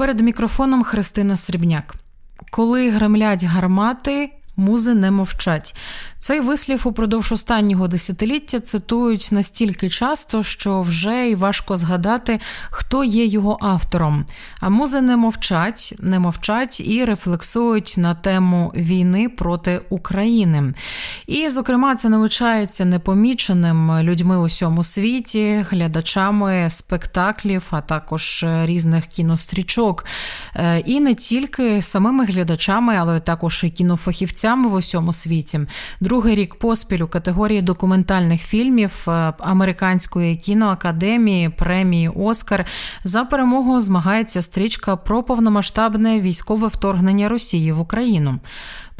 Перед мікрофоном Христина Срібняк. Коли гремлять гармати, музи не мовчать. Цей вислів упродовж останнього десятиліття цитують настільки часто, що вже й важко згадати, хто є його автором. А музи не мовчать, не мовчать і рефлексують на тему війни проти України. І, зокрема, це не лишається непоміченим людьми у всьому світі, глядачами спектаклів, а також різних кінострічок. Е, І не тільки самими глядачами, але також і кінофахівцями в усьому світі. Другий рік поспіль у категорії документальних фільмів е, Американської кіноакадемії премії Оскар за перемогу змагається стрічка про повномасштабне військове вторгнення Росії в Україну.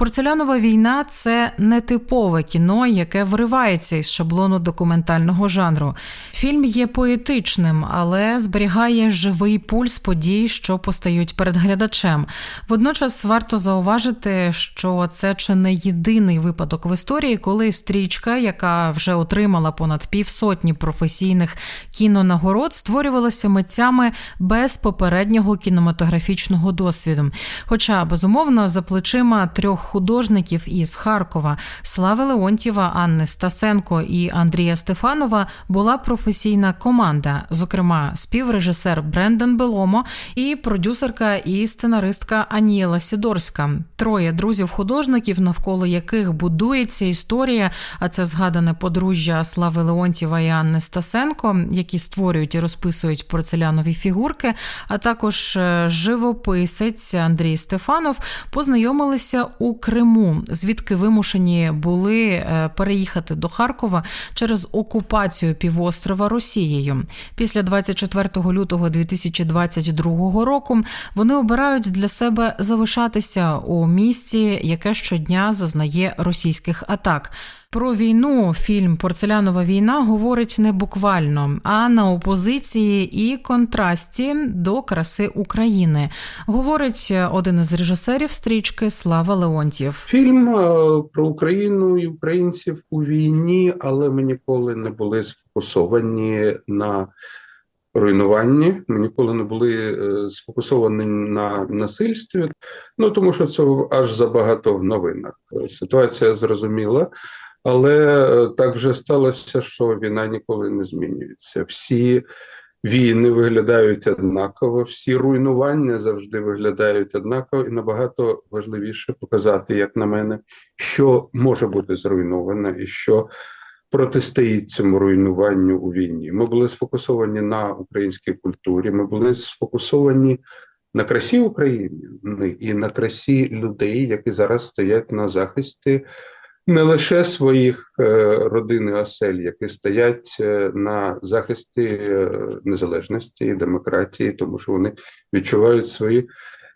Порцелянова війна це нетипове кіно, яке виривається із шаблону документального жанру. Фільм є поетичним, але зберігає живий пульс подій, що постають перед глядачем. Водночас варто зауважити, що це чи не єдиний випадок в історії, коли стрічка, яка вже отримала понад півсотні професійних кінонагород, створювалася митцями без попереднього кінематографічного досвіду. Хоча безумовно за плечима трьох художників із Харкова Слави Леонтєва, Анни Стасенко і Андрія Стефанова була професійна команда, зокрема співрежисер Брендон Беломо і продюсерка і сценаристка Анієла Сідорська. Троє друзів-художників, навколо яких будується історія. А це згадане подружжя Слави Леонтєва і Анни Стасенко, які створюють і розписують порцелянові фігурки, а також е, живописець Андрій Стефанов познайомилися у Криму, звідки вимушені були е, переїхати до Харкова через окупацію півострова Росією. Після 24 лютого 2022 року вони обирають для себе залишатися у місті, яке щодня зазнає російських атак. Про війну фільм Порцелянова війна говорить не буквально, а на опозиції і контрасті до краси України. Говорить один із режисерів стрічки Слава Леонтьєв. Фільм е, про Україну і українців у війні, але ми ніколи не були сфокусовані на руйнуванні. Ми ніколи не були е, сфокусовані на насильстві. Ну тому що цього аж забагато в новинах. Ситуація зрозуміла. Але е, так вже сталося, що війна ніколи не змінюється. Всі війни виглядають однаково, всі руйнування завжди виглядають однаково, і набагато важливіше показати, як на мене, що може бути зруйновано і що протистоїть цьому руйнуванню у війні. Ми були сфокусовані на українській культурі, ми були сфокусовані. На красі України і на красі людей, які зараз стоять на захисті не лише своїх е, родин осель, які стоять е, на захисті е, незалежності і демократії, тому що вони відчувають свою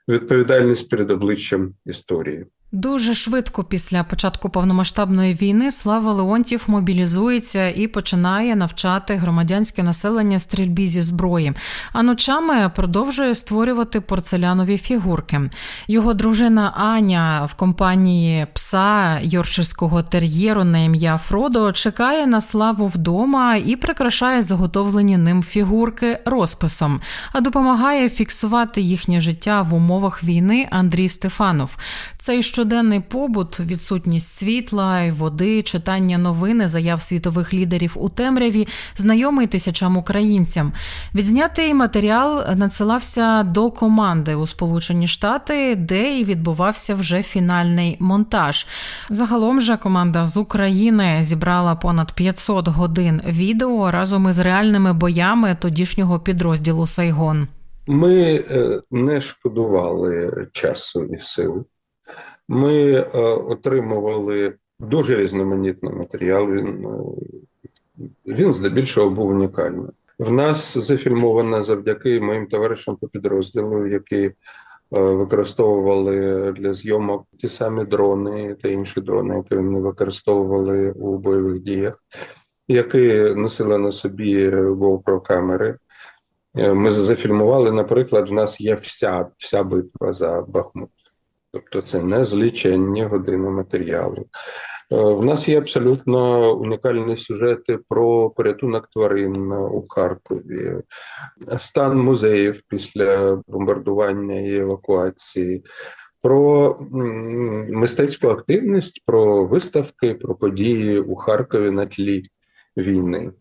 відповідальність перед обличчям історії. Дуже швидко після початку повномасштабної війни Слава Леонтів мобілізується і починає навчати громадянське населення стрільбі зі зброї. А ночами продовжує створювати порцелянові фігурки. Його дружина Аня в компанії пса Йорширського тер'єру на ім'я Фродо чекає на славу вдома і прикрашає заготовлені ним фігурки розписом, а допомагає фіксувати їхнє життя в умовах війни Андрій Стефанов. Цей що щоденний побут, відсутність світла й води, читання новини, заяв світових лідерів у темряві, знайомий тисячам українцям. Відзнятий матеріал надсилався до команди у Сполучені Штати, де і відбувався вже фінальний монтаж. Загалом же команда з України зібрала понад 500 годин відео разом із реальними боями тодішнього підрозділу Сайгон. Ми е, не шкодували часу і сил. Ми е, отримували дуже різноманітний матеріал. Він е, він здебільшого був унікальний. В нас зафільмовано завдяки моїм товаришам по підрозділу, які е, використовували для зйомок ті самі дрони та інші дрони, які вони використовували у бойових діях, які носили на собі GoPro камери. Ми зафільмували, наприклад, в нас є вся, вся битва за Бахмут. Тобто це не злічення години матеріалу. Е, В нас є абсолютно унікальні сюжети про порятунок тварин у Харкові, стан музеїв після бомбардування і евакуації, про мистецьку активність, про виставки, про події у Харкові на тлі війни.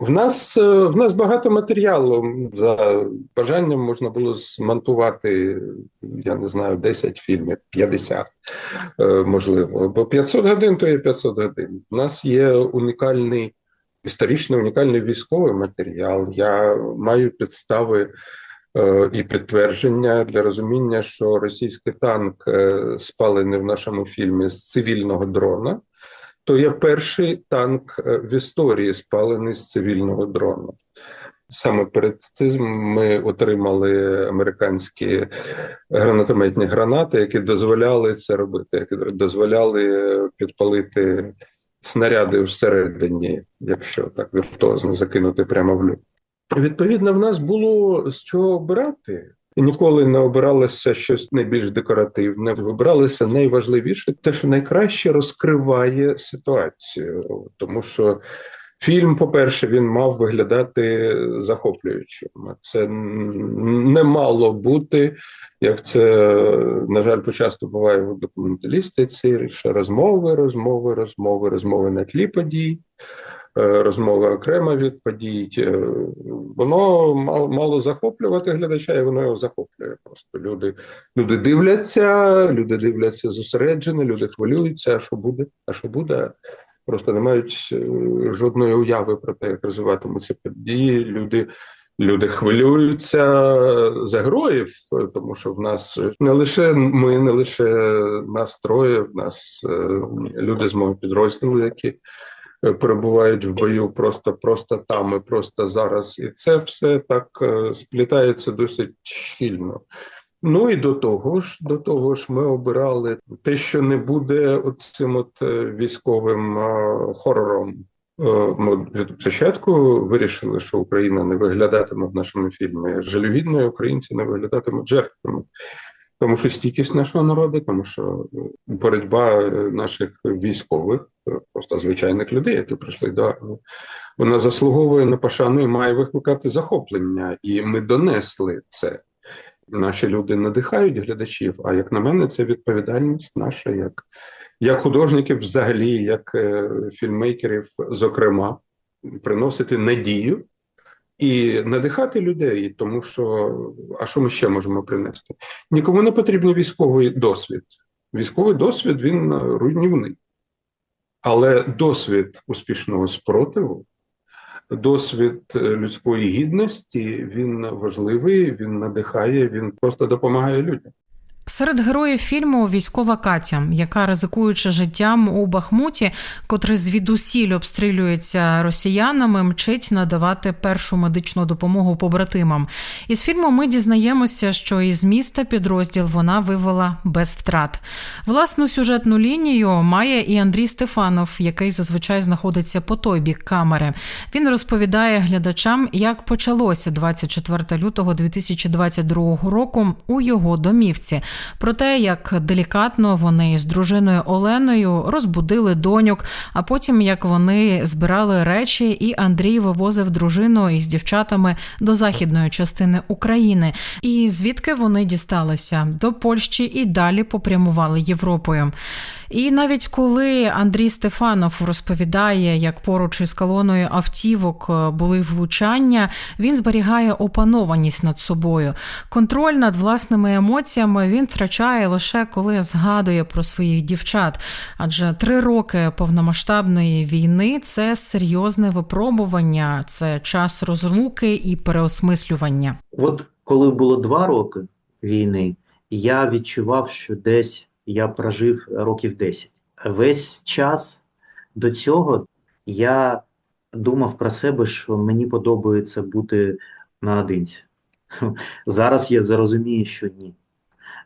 В нас, е, в нас багато матеріалу. За бажанням можна було змонтувати, я не знаю, 10 фільмів, 50, е, можливо. Бо 500 годин то є 500 годин. У нас є унікальний, історичний унікальний військовий матеріал. Я маю підстави е, і підтвердження для розуміння, що російський танк спалений в нашому фільмі з цивільного дрона то є перший танк е, в історії, спалений з цивільного дрона. Саме перед цим ми отримали американські гранатометні гранати, які дозволяли це робити, які дозволяли підпалити снаряди всередині, якщо так віртуозно закинути прямо в люк. Відповідно, в нас було з чого обирати. Ніколи не обиралося щось найбільш декоративне. Вибиралося найважливіше, те, що найкраще розкриває ситуацію, тому що фільм, по-перше, він мав виглядати захоплюючим. Це не мало бути, як це, на жаль, почасто буває в документалістиці. Ще розмови, розмови, розмови, розмови на тлі подій розмова окремо від подій. Е, Воно мало, захоплювати глядача, і воно його захоплює. Просто люди, люди дивляться, люди дивляться зосереджено, люди хвилюються. А що буде? А що буде? Просто не мають е, жодної уяви про те, як розвиватимуться події. Люди. Люди хвилюються за героїв, е, тому що в нас не лише ми, не лише нас троє, в нас е, люди з мого підрозділу, які е, перебувають в бою просто, просто там і просто зараз. І це все так е, сплітається досить щільно. Ну і до того ж, до того ж, ми обирали те, що не буде цим от е, військовим е, хорором. Е, Ми від початку вирішили, що Україна не виглядатиме в нашому фільмі жалюгідно, і українці не виглядатимуть жертвами. Тому що стійкість нашого народу, тому що е, боротьба е, наших військових, е, просто звичайних людей, які прийшли до армії, вона заслуговує на пошану і має викликати захоплення. І ми донесли це. Наші люди надихають глядачів. А як на мене, це відповідальність наша, як, як художників, взагалі, як е, фільммейкерів, зокрема, приносити надію і надихати людей, тому що а що ми ще можемо принести? Нікому не потрібен військовий досвід. Військовий досвід він е, руйнівний. Але досвід успішного спротиву, досвід е, людської гідності, він важливий, він надихає, він просто допомагає людям. Серед героїв фільму військова Катя, яка ризикуючи життям у Бахмуті, котрий звідусіль обстрілюється росіянами, мчить надавати першу медичну допомогу побратимам. Із фільму ми дізнаємося, що із міста підрозділ вона вивела без втрат. Власну сюжетну лінію має і Андрій Стефанов, який зазвичай знаходиться по той бік камери. Він розповідає глядачам, як почалося 24 лютого 2022 року у його домівці. Про те, як делікатно вони з дружиною Оленою розбудили доньок, а потім як вони збирали речі, і Андрій вивозив дружину із дівчатами до західної частини України. І звідки вони дісталися до Польщі і далі попрямували Європою. І навіть коли Андрій Стефанов розповідає, як поруч із колоною автівок е, були влучання, він зберігає опанованість над собою. Контроль над власними емоціями він втрачає лише коли згадує про своїх дівчат. Адже три роки повномасштабної війни це серйозне випробування, це час розлуки і переосмислювання. От коли було два роки війни, я відчував, що десь я прожив років 10. Весь час до цього я думав про себе, що мені подобається бути наодинці. Зараз я зрозумію, що ні.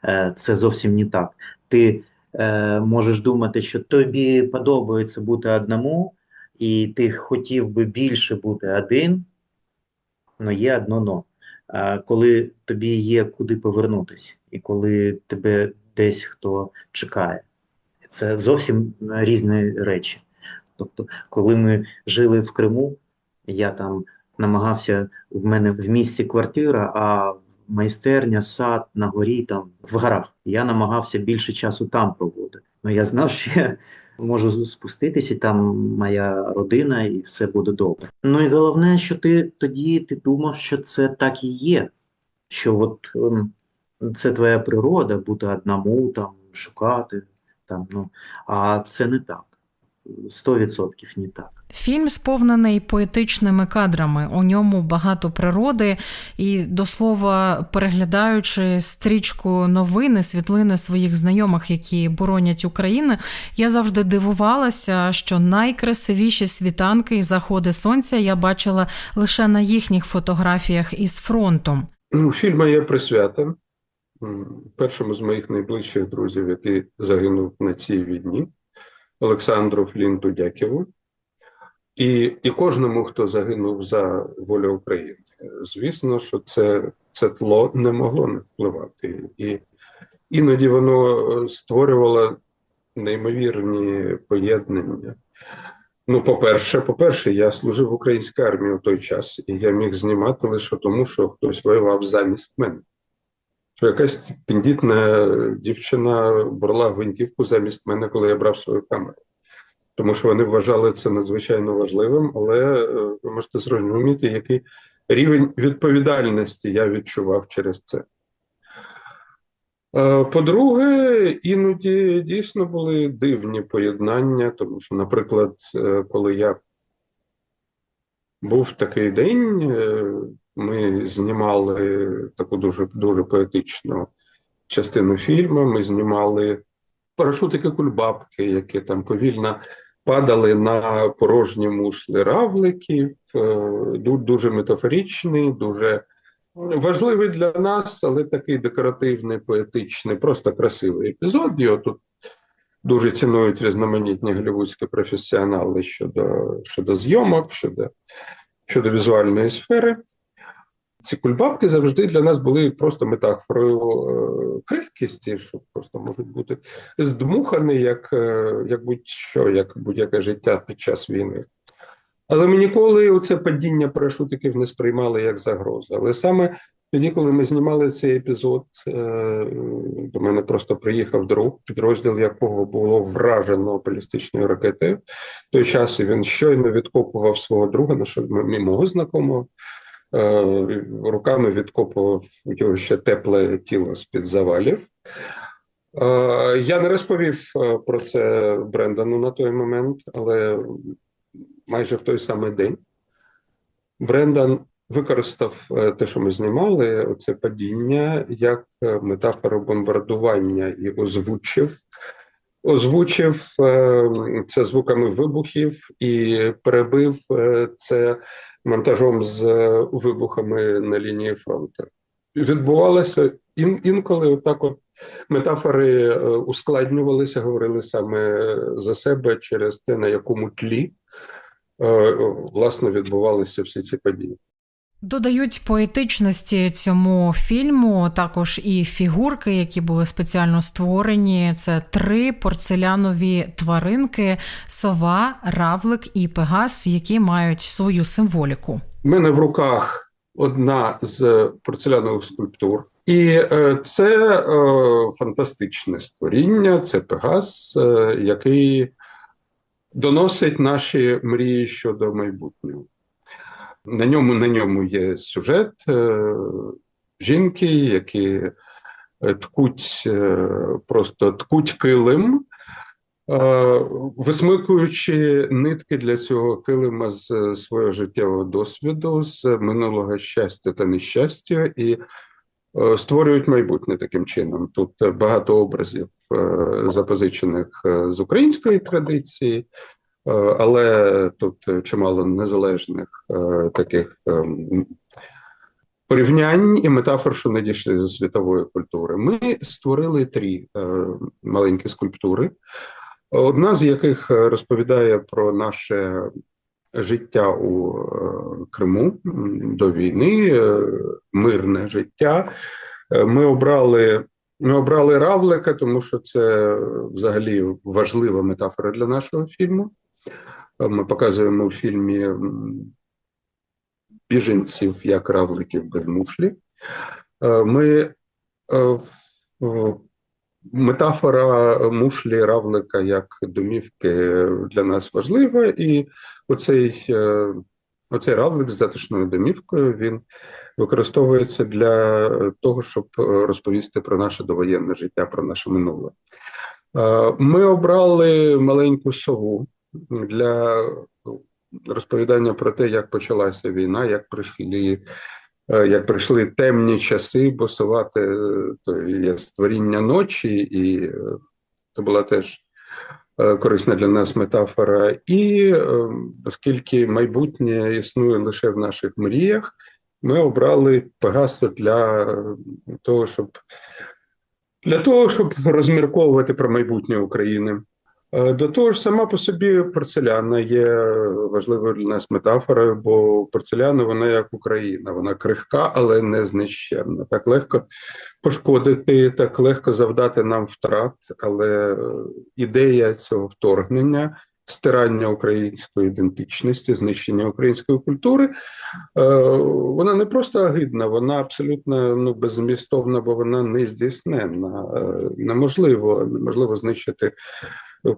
Е, Це зовсім не так. Ти е, можеш думати, що тобі подобається бути одному, і ти хотів би більше бути один, але є одно но. Е, Коли тобі є куди повернутися, і коли тебе десь хто чекає. Це зовсім різні речі. Тобто, коли ми жили в Криму, я там намагався, в мене в місті квартира, а майстерня, сад на горі, там в горах. Я намагався більше часу там проводити. Ну я знав, що я можу спуститися, там моя родина, і все буде добре. Ну і головне, що ти тоді ти думав, що це так і є. Що от ем, це твоя природа, бути одному, там, шукати, там, ну, а це не так. Сто відсотків не так. Фільм сповнений поетичними кадрами. У ньому багато природи, і до слова, переглядаючи стрічку новини, світлини своїх знайомих, які боронять Україну, я завжди дивувалася, що найкрасивіші світанки і заходи сонця я бачила лише на їхніх фотографіях із фронтом. Ну, фільм є присвята першому з моїх найближчих друзів, який загинув на цій війні, Олександру Флінту Дяківу. І, і кожному, хто загинув за волю України. Звісно, що це, це тло не могло не впливати. І іноді воно е, створювало неймовірні поєднання. Ну, по-перше, по-перше, я служив в українській армії у той час, і я міг знімати лише тому, що хтось воював замість мене. Що якась тендітна дівчина брала гвинтівку замість мене, коли я брав свою камеру. Тому що вони вважали це надзвичайно важливим, але е, ви можете зрозуміти, який рівень відповідальності я відчував через це. Е, По-друге, іноді дійсно були дивні поєднання, тому що, наприклад, е, коли я був такий день, ми знімали таку дуже дуже поетичну частину фільму. Ми знімали парашутики кульбабки, які там повільно падали на порожні мушли равликів. Е, Дуже метафоричний, дуже важливий для нас, але такий декоративний, поетичний, просто красивий епізод. Його тут дуже цінують різноманітні голівудські професіонали щодо, щодо зйомок, щодо, щодо візуальної сфери. Ці кульбабки завжди для нас були просто метафорою е, крихкісті, що просто можуть бути здмухані, як, е, як будь-що, як будь-яке життя під час війни. Але ми ніколи це падіння парашутиків не сприймали як загрозу. Але саме тоді, коли ми знімали цей епізод, е, до мене просто приїхав друг, підрозділ якого було вражено балістичною ракетою. В той час він щойно відкопував свого друга, нашого мого знакомого. Е, Руками відкопував його ще тепле тіло з-під завалів. Е, Я не розповів е, про це Брендану на той момент, але майже в той самий день Брендан використав те, що ми знімали, оце падіння, як метафору бомбардування і озвучив. Озвучив е, це звуками вибухів і перебив е, це монтажом з е, вибухами на лінії фронту. Відбувалося ін, інколи отак от метафори ускладнювалися, говорили саме за себе через те, на якому тлі власне відбувалися всі ці події. Додають поетичності цьому фільму також і фігурки, які були спеціально створені. Це три порцелянові тваринки: сова, равлик і пегас, які мають свою символіку. У мене в руках одна з порцелянових скульптур, і е, це е, фантастичне створіння, це Пегас, е, який доносить наші мрії щодо майбутнього. На ньому, на ньому є сюжет е, жінки, які е, ткуть е, просто ткуть килим, висмикуючи нитки для цього килима з свого життєвого досвіду, з минулого щастя та нещастя, і створюють майбутнє таким чином. Тут багато образів, запозичених з української традиції. Е, Але тут е, чимало незалежних е, таких ем, порівнянь і метафор, що не дійшли зі світової культури. Ми створили три маленькі скульптури, одна з яких розповідає про наше життя у Криму до війни, мирне життя. Ми обрали Ми обрали равлика, тому що це взагалі важлива метафора для нашого фільму. Ми показуємо в фільмі біженців як равликів без мушлі. Ми метафора мушлі равлика як домівки для нас важлива, і оцей, е, оцей равлик з затишною домівкою він використовується для того, щоб розповісти про наше довоєнне життя, про наше минуле. Ми обрали маленьку сову для розповідання про те, як почалася війна, як прийшли, е, як прийшли темні часи, бо сова те, то є створіння ночі, і е, це була теж е, корисна для нас метафора. І е, оскільки майбутнє існує лише в наших мріях, ми обрали Пегасу для того, щоб для того, щоб розмірковувати про майбутнє України. Е, До того ж, сама по собі порцеляна є важливою для нас метафорою, бо порцеляна вона як Україна, вона крихка, але не знищенна. Так легко пошкодити, так легко завдати нам втрат, але е, ідея цього вторгнення, стирання української ідентичності, знищення української культури, е, вона не просто агидна, вона абсолютно ну, беззмістовна, бо вона не здійсненна. Неможливо, неможливо знищити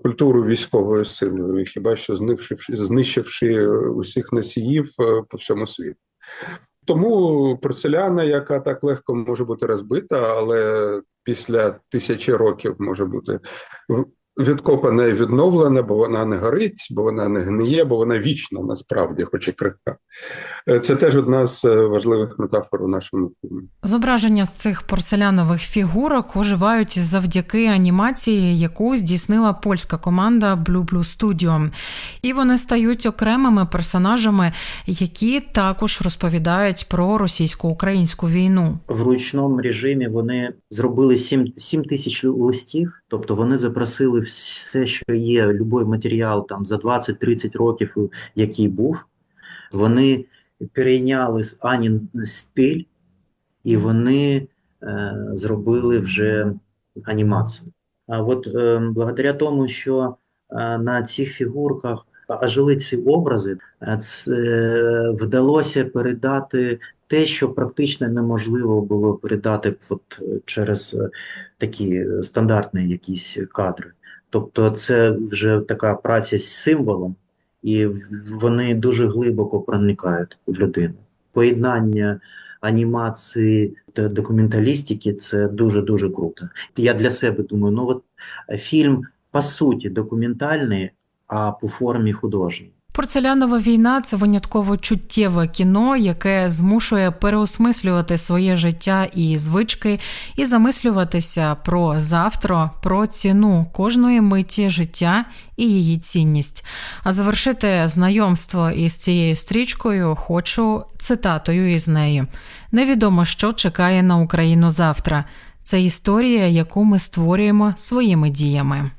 культуру військовою силою, хіба що знищивши, знищивши усіх носіїв е, по всьому світу. Тому порцеляна, яка так легко може бути розбита, але після тисячі років може бути відкопана і відновлена, бо вона не горить, бо вона не гниє, бо вона вічна насправді, хоч і крихка. Е, Це теж одна з е, важливих метафор у нашому фільмі. Зображення з цих порцелянових фігурок оживають завдяки анімації, яку здійснила польська команда Blue Blue Studio. І вони стають окремими персонажами, які також розповідають про російсько-українську війну. В ручному режимі вони зробили 7, 7 тисяч листів, тобто вони запросили все, що є, будь-який матеріал там за 20-30 років, який був. Вони перейняли з Анін стиль, і вони е, зробили вже анімацію. А от е, благодаря тому, що е, на цих фігурках ожили ці образи, е, це, вдалося передати те, що практично неможливо було передати от, е, через е, такі е, стандартні якісь кадри. Тобто, це вже така праця з символом, і вони дуже глибоко проникають в людину. Поєднання анімації та документалістики це дуже дуже круто. Я для себе думаю, ну от е, фільм по суті документальний, а по формі художній. Порцелянова війна це винятково чуттєве кіно, яке змушує переосмислювати своє життя і звички, і замислюватися про завтра, про ціну кожної миті життя і її цінність. А завершити знайомство із цією стрічкою хочу цитатою із неї: невідомо, що чекає на Україну завтра. Це історія, яку ми створюємо своїми діями.